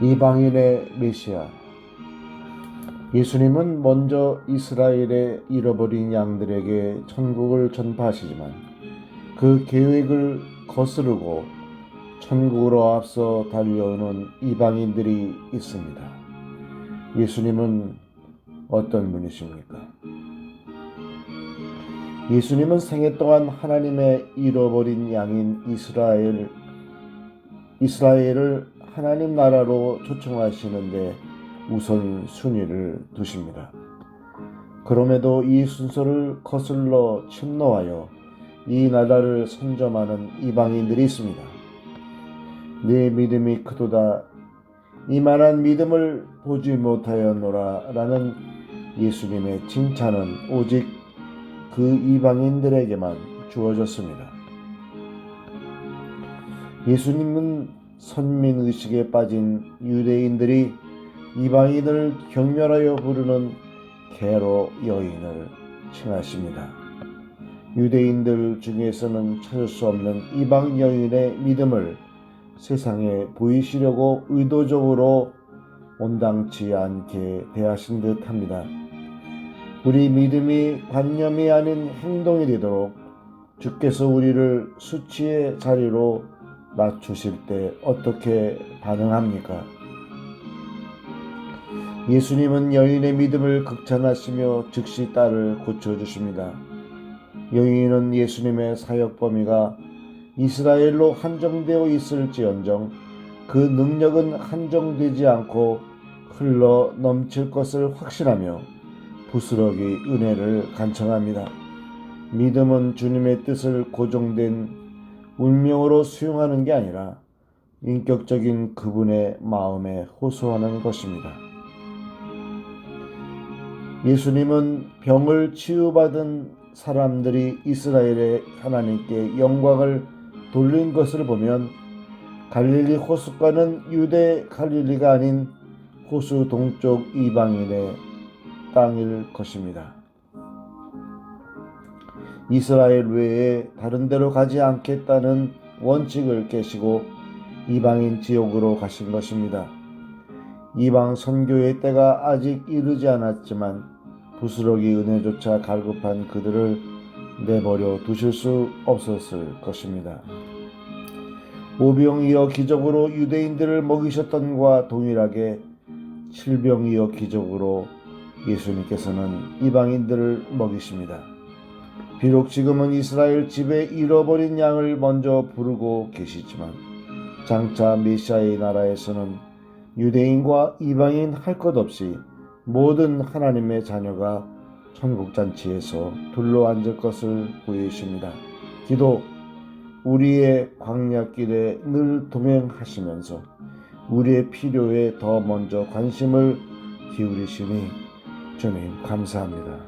이방인의 메시아 예수님은 먼저 이스라엘의 잃어버린 양들에게 천국을 전파하시지만 그 계획을 거스르고 천국으로 앞서 달려오는 이방인들이 있습니다. 예수님은 어떤 분이십니까? 예수님은 생애 동안 하나님의 잃어버린 양인 이스라엘 이스라엘을 하나님 나라로 초청하시는데 우선 순위를 두십니다. 그럼에도 이 순서를 거슬러 침노하여 이 나라를 선점하는 이방인들이 있습니다. 내 믿음이 크도다 이만한 믿음을 보지 못하였노라 라는 예수님의 칭찬은 오직 그 이방인들에게만 주어졌습니다. 예수님은 선민의식에 빠진 유대인들이 이방인을 경멸하여 부르는 개로 여인을 칭하십니다. 유대인들 중에서는 찾을 수 없는 이방 여인의 믿음을 세상에 보이시려고 의도적으로 온당치 않게 대하신 듯 합니다. 우리 믿음이 관념이 아닌 행동이 되도록 주께서 우리를 수치의 자리로 낮추실 때 어떻게 반응합니까? 예수님은 여인의 믿음을 극찬하시며 즉시 딸을 고쳐주십니다. 여인은 예수님의 사역 범위가 이스라엘로 한정되어 있을지언정 그 능력은 한정되지 않고 흘러 넘칠 것을 확신하며 부스러기 은혜를 간청합니다. 믿음은 주님의 뜻을 고정된 운명으로 수용하는 게 아니라 인격적인 그분의 마음에 호소하는 것입니다. 예수님은 병을 치유받은 사람들이 이스라엘의 하나님께 영광을 돌린 것을 보면 갈릴리 호수가는 유대 갈릴리가 아닌 호수 동쪽 이방인의 땅일 것입니다. 이스라엘 외에 다른 데로 가지 않겠다는 원칙을 깨시고 이방인 지역으로 가신 것입니다. 이방 선교의 때가 아직 이르지 않았지만 부스러기 은혜조차 갈급한 그들을 내버려 두실 수 없었을 것입니다. 오병이어 기적으로 유대인들을 먹이셨던 과 동일하게 칠병이어 기적으로 예수님께서는 이방인들을 먹이십니다. 비록 지금은 이스라엘 집에 잃어버린 양을 먼저 부르고 계시지만 장차 메시아의 나라에서는 유대인과 이방인 할 것 없이 모든 하나님의 자녀가 천국 잔치에서 둘러 앉을 것을 보이십니다. 기도 우리의 광야길에 늘 동행하시면서 우리의 필요에 더 먼저 관심을 기울이시니 주님 감사합니다.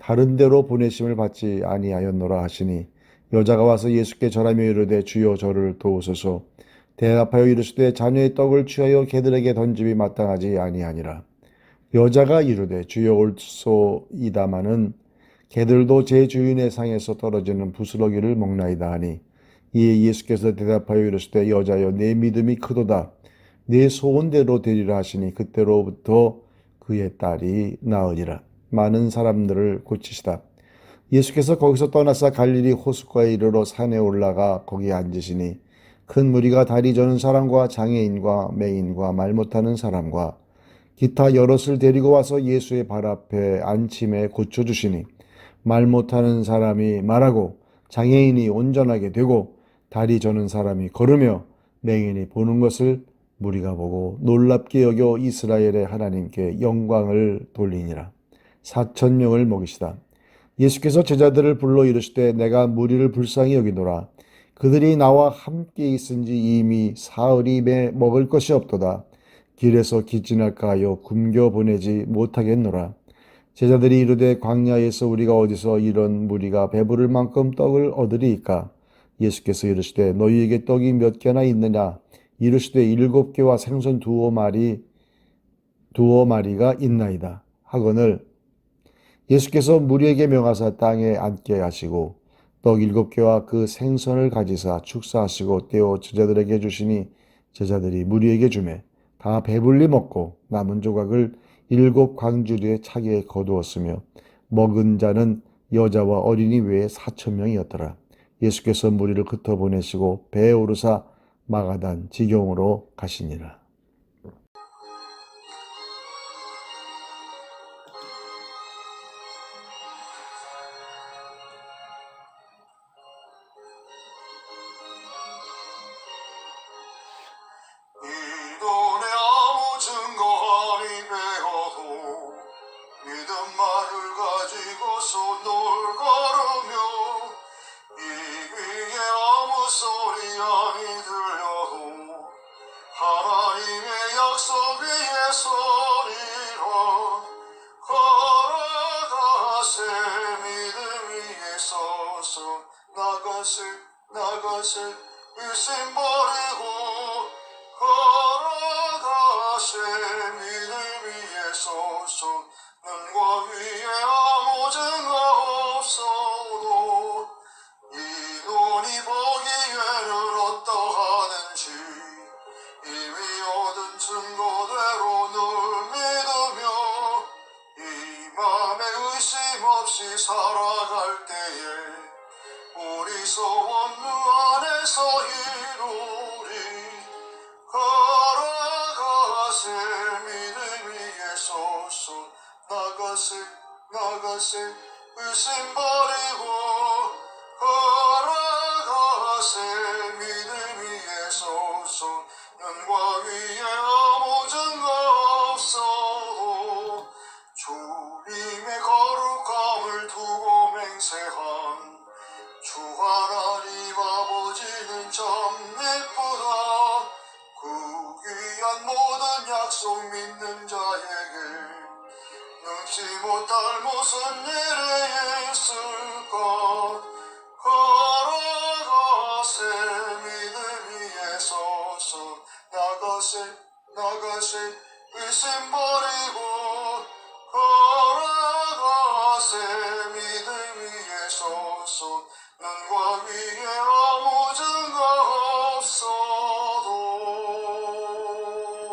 다른 데로 보내심을 받지 아니하였노라 하시니 여자가 와서 예수께 절하며 이르되 주여 저를 도우소서. 대답하여 이르시되 자녀의 떡을 취하여 개들에게 던짐이 마땅하지 아니하니라. 여자가 이르되 주여 올소이다마는 개들도 제 주인의 상에서 떨어지는 부스러기를 먹나이다 하니 이에 예수께서 대답하여 이르시되 여자여 내 믿음이 크도다. 내 소원대로 되리라 하시니 그때로부터 그의 딸이 나으리라 많은 사람들을 고치시다 예수께서 거기서 떠나서 갈릴리 호숫가에 이르러 산에 올라가 거기 앉으시니 큰 무리가 다리 저는 사람과 장애인과 맹인과 말 못하는 사람과 기타 여럿을 데리고 와서 예수의 발 앞에 앉힘에 고쳐주시니 말 못하는 사람이 말하고 장애인이 온전하게 되고 다리 저는 사람이 걸으며 맹인이 보는 것을 무리가 보고 놀랍게 여겨 이스라엘의 하나님께 영광을 돌리니라. 사천 명을 먹이시다. 예수께서 제자들을 불러 이르시되 내가 무리를 불쌍히 여기노라. 그들이 나와 함께 있은지 이미 사흘이 매 먹을 것이 없도다. 길에서 기진할까 하여 굶겨 보내지 못하겠노라. 제자들이 이르되 광야에서 우리가 어디서 이런 무리가 배부를 만큼 떡을 얻으리이까? 예수께서 이르시되 너희에게 떡이 몇 개나 있느냐? 이르시되 일곱 개와 생선 두어 마리 두어 마리가 있나이다. 하거늘 예수께서 무리에게 명하사 땅에 앉게 하시고 떡 일곱 개와 그 생선을 가지사 축사하시고 떼어 제자들에게 주시니 제자들이 무리에게 주매 다 배불리 먹고 남은 조각을 일곱 광주리에 차게 거두었으며 먹은 자는 여자와 어린이 외에 사천 명이었더라. 예수께서 무리를 흩어 보내시고 배에 오르사 마가단 지경으로 가시니라. 하나님의 약속 위에 서리라 걸어가세 믿음 위에 서서 나가세 나가세 의심 버리고 걸어가세 믿음 위에 서서 눈과 위에 없이 살아갈 때에 우리 소원 그 안에서 이루리 걸어가세 믿음 위에 서서 나가세 나가세 의심 버리고 한 모든 약속 믿는 자에게 능치 못할 무슨 일이 있을까 걸어가세 믿음 위에 서서 나가세 나가세 의심 버리고 걸어가세 믿음 위에 서서 눈과 위에